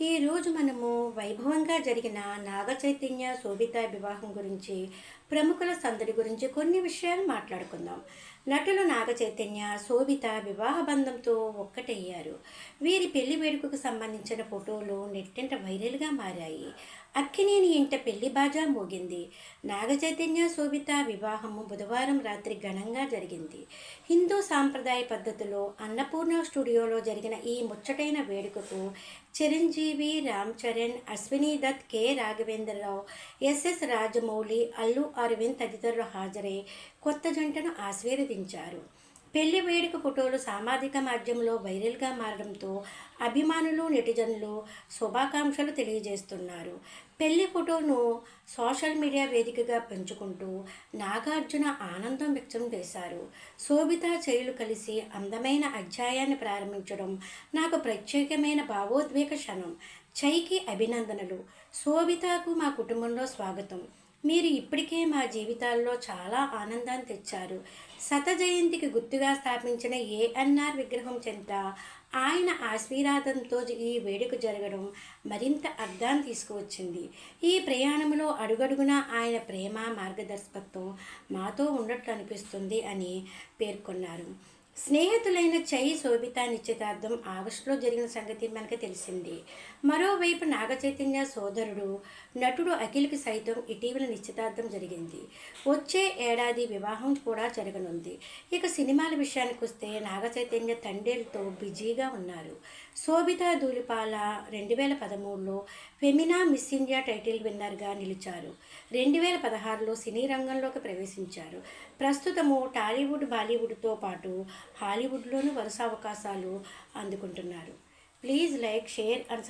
ఈరోజు మనము వైభవంగా జరిగిన నాగ చైతన్య శోభిత వివాహం గురించి ప్రముఖుల సందడి గురించి కొన్ని విషయాలు మాట్లాడుకుందాం. నటులు నాగ చైతన్య శోభిత వివాహ బంధంతో ఒక్కటయ్యారు. వీరి పెళ్ళి వేడుకకు సంబంధించిన ఫోటోలు నెట్టింట వైరల్గా మారాయి. అక్కినేని ఇంట పెళ్ళి బాజా మోగింది. నాగ చైతన్య శోభిత వివాహము బుధవారం రాత్రి ఘనంగా జరిగింది. హిందూ సాంప్రదాయ పద్ధతిలో అన్నపూర్ణ స్టూడియోలో జరిగిన ఈ ముచ్చటైన వేడుకకు చిరంజీవి రామ్ చరణ్ అశ్విని దత్ కె రాఘవేంద్రరావు ఎస్ఎస్ రాజమౌళి అల్లు అరవింద్ తదితరులు హాజరై కొత్త జంటను ఆశీర్వదించారు. పెళ్ళి వేడుక ఫోటోలు సామాజిక మాధ్యమంలో వైరల్గా మారడంతో అభిమానులు నెటిజన్లు శుభాకాంక్షలు తెలియజేస్తున్నారు. పెళ్ళి ఫోటోను సోషల్ మీడియా వేదికగా పెంచుకుంటూ నాగార్జున ఆనందం వ్యక్తం చేశారు. శోభిత చైలు కలిసి అందమైన అధ్యాయాన్ని ప్రారంభించడం నాకు ప్రత్యేకమైన భావోద్వేగ క్షణం. చైకి అభినందనలు. శోభితకు మా కుటుంబంలో స్వాగతం. మీరు ఇప్పటికే మా జీవితాల్లో చాలా ఆనందాన్ని తెచ్చారు. శత జయంతికి గుర్తుగా స్థాపించిన ఏఎన్ఆర్ విగ్రహం చెంత ఆయన ఆశీర్వాదంతో ఈ వేడుక జరగడం మరింత అర్థాన్ని తీసుకువచ్చింది. ఈ ప్రయాణంలో అడుగడుగునా ఆయన ప్రేమ మార్గదర్శకత్వం మాతో ఉన్నట్లు అనిపిస్తుంది అని పేర్కొన్నారు. స్నేహితులైన చై శోభిత నిశ్చితార్థం ఆగస్టులో జరిగిన సంగతి మనకు తెలిసింది. మరోవైపు నాగ చైతన్య సోదరుడు నటుడు అఖిల్కి సైతం ఇటీవల నిశ్చితార్థం జరిగింది. వచ్చే ఏడాది వివాహం కూడా జరగనుంది. ఇక సినిమాల విషయానికి వస్తే నాగ చైతన్య బిజీగా ఉన్నారు. శోభిత ధూళిపాల రెండు వేల పదమూడులో ఫెమినా మిస్ ఇండియా టైటిల్ విన్నర్గా నిలిచారు. రెండు వేల పదహారులో సినీ రంగంలోకి ప్రవేశించారు. ప్రస్తుతము టాలీవుడ్ బాలీవుడ్తో పాటు హాలీవుడ్లోనూ వరుస అవకాశాలు అందుకుంటున్నారు. Please like share and